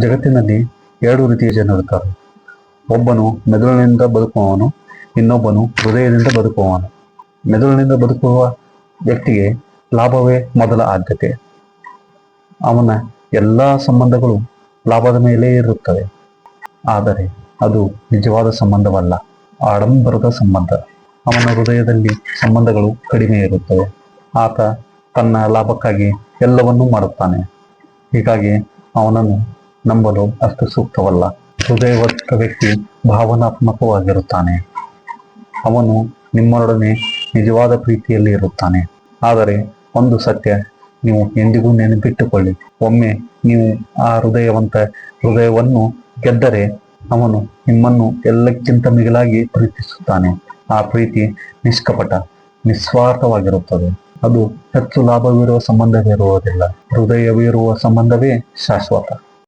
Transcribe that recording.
ಜಗತ್ತಿನಲ್ಲಿ ಎರಡು ರೀತಿಯ ಜನರಿದ್ದಾರೆ ಒಬ್ಬನು ಮೆದುಳಿನಿಂದ ಬದುಕುವವನು, ಇನ್ನೊಬ್ಬನು ಹೃದಯದಿಂದ ಬದುಕುವವನು. ಮೆದುಳಿನಿಂದ ಬದುಕುವ ವ್ಯಕ್ತಿಗೆ ಲಾಭವೇ ಮೊದಲ ಆದ್ಯತೆ. ಅವನ ಎಲ್ಲಾ ಸಂಬಂಧಗಳು ಲಾಭದ ಮೇಲೆ ಇರುತ್ತವೆ. ಆದರೆ ಅದು ನಿಜವಾದ ಸಂಬಂಧವಲ್ಲ, ಆಡಂಬರದ ಸಂಬಂಧ. ಅವನ ಹೃದಯದಲ್ಲಿ ಸಂಬಂಧಗಳು ಕಡಿಮೆ ಇರುತ್ತವೆ. ಆತ ತನ್ನ ಲಾಭಕ್ಕಾಗಿ ಎಲ್ಲವನ್ನೂ ಮಾಡುತ್ತಾನೆ. ಹೀಗಾಗಿ ಅವನನ್ನು ನಂಬಲು ಅಷ್ಟು ಸೂಕ್ತವಲ್ಲ. ಹೃದಯವಂತ ವ್ಯಕ್ತಿ ಭಾವನಾತ್ಮಕವಾಗಿರುತ್ತಾನೆ. ಅವನು ನಿಮ್ಮೊಡನೆ ನಿಜವಾದ ಪ್ರೀತಿಯಲ್ಲಿ ಇರುತ್ತಾನೆ. ಆದರೆ ಒಂದು ಸತ್ಯ ನೀವು ಎಂದಿಗೂ ನೆನಪಿಟ್ಟುಕೊಳ್ಳಿ. ಒಮ್ಮೆ ನೀವು ಆ ಹೃದಯವಂತ ಹೃದಯವನ್ನು ಗೆದ್ದರೆ ಅವನು ನಿಮ್ಮನ್ನು ಎಲ್ಲಕ್ಕಿಂತ ಮಿಗಿಲಾಗಿ ಪ್ರೀತಿಸುತ್ತಾನೆ. ಆ ಪ್ರೀತಿ ನಿಷ್ಕಪಟ, ನಿಸ್ವಾರ್ಥವಾಗಿರುತ್ತದೆ. ಅದು ಹೆಚ್ಚು ಲಾಭವಿರುವ ಸಂಬಂಧವಿರುವುದಿಲ್ಲ ಹೃದಯವಿರುವ ಸಂಬಂಧವೇ ಶಾಶ್ವತ.